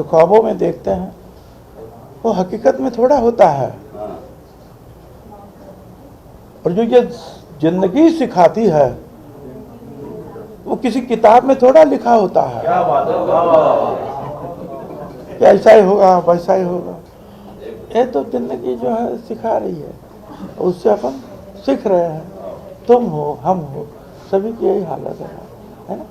जो ख्वाबों में देखते हैं वो हकीकत में थोड़ा होता है। और जो ये ज़िंदगी सिखाती है वो किसी किताब में थोड़ा लिखा होता है। कि ऐसा ही होगा वैसा ही होगा। ये तो ज़िंदगी जो है सिखा रही है। उससे अपन सीख रहे हैं। तुम हो हम हो सभी की यही हालत है है ना?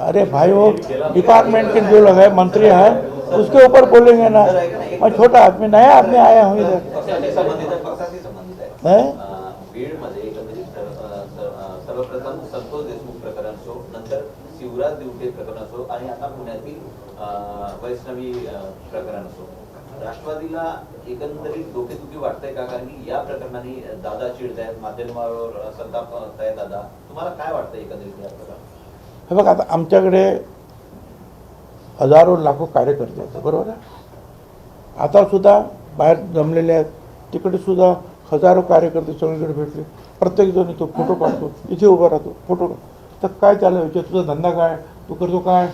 अरे भाई, वो डिपार्टमेंट के जो लोग हैं, मंत्री है, उसके ऊपर बोलेंगे ना। मैं छोटा आदमी, नया आदमी आया हूँ इधर। शिवराज दिवटे प्रकरण असो आणि आता पुण्यातील वैष्णवी प्रकरण असो राष्ट्रवादीला एकंदरीत डोकेदुखी वाटतंय का? कारण की या प्रकरणाने दादा चिडत आहेत माध्यमावर संताप आहेत दादा. तुम्हाला काय वाटतं एकंदरीत या प्रकरणात? हे बघ आता आमच्याकडे हजारो लाखो कार्यकर्ते आहेत बरोबर आहे? आता सुद्धा बाहेर जमलेले आहेत. तिकडे सुद्धा हजारो कार्यकर्ते सगळीकडे भेटले. प्रत्येकजण येतो फोटो काढतो. इथे उभा राहतो. फोटो तर काय चालू विचार? तुझा धंदा काय? तू करतो काय?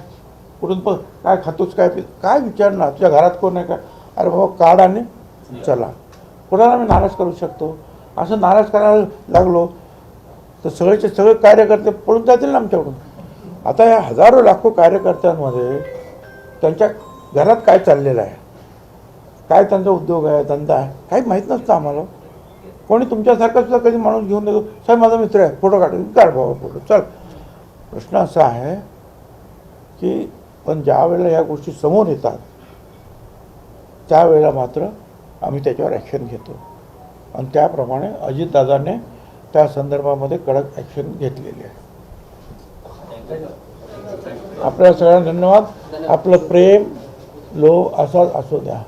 कुठून पण काय खातोस काय काय विचारणार तुझ्या घरात कोण आहे काय अरे बाबा काढ आणि चला. कोणाला मी नाराज करू शकतो? असं नाराज करायला लागलो तर सगळेचे सगळे कार्यकर्ते पळून जातील ना आमच्याकडून. आता या हजारो लाखो कार्यकर्त्यांमध्ये त्यांच्या घरात काय चाललेलं आहे? काय त्यांचा उद्योग आहे धंदा आहे? काही माहीत नसतं आम्हाला. कोणी तुमच्यासारखं सुद्धा कधी माणूस घेऊन देतो? साहेब माझा मित्र आहे फोटो काढून काढ बाबा फोटो. चल. प्रश्न असा आहे की पण ज्या वेळेला या गोष्टी समोर येतात त्यावेळेला मात्र आम्ही त्याच्यावर ॲक्शन घेतो. आणि त्याप्रमाणे अजितदादाने त्या संदर्भामध्ये कडक ॲक्शन घेतलेली आहे. आपल्या सगळ्यांना धन्यवाद. आपलं प्रेम लो असाच असू द्या.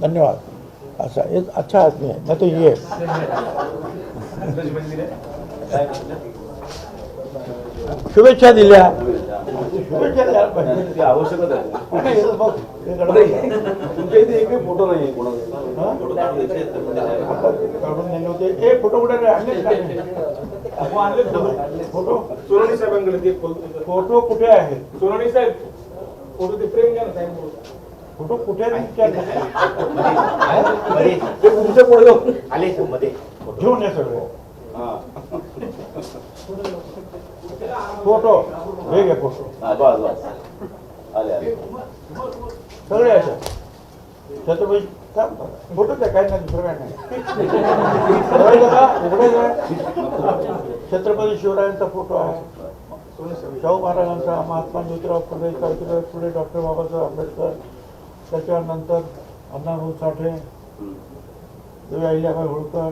धन्यवाद. अच्छा ये अच्छा आदमी है मैं तो ये. शुभेच्छा दिल्या. शुभेच्छा द्यायला पाहिजे. तुमच्या इथे एकही फोटो नाही कोणाचा फोटो काढून नेले होते फोटो कुठे रे? फोटो सोनाली साहेबांकडे ते फोटो कुठे आहेत सोनाली साहेब फोटो ते प्रेम घ्या ना साहेब फोटो कुठे आहेत ते तुमच्यापुढे आले मध्ये घेऊन या सगळे हा. फोटो हे फोटो बस बस आले आले सगळे असं छत्रपती थांब, थांब. फोटो द्या काय नाही दुसरं काय नाही. उघडायचं छत्रपती शिवरायांचा फोटो आहे. शाहू महाराजांचा महात्मा ज्योतिराव फुले सावित्रीराव फुले डॉक्टर बाबासाहेब आंबेडकर. त्याच्यानंतर अण्णाभाऊ साठे देवी अहिल्याबाई होळकर.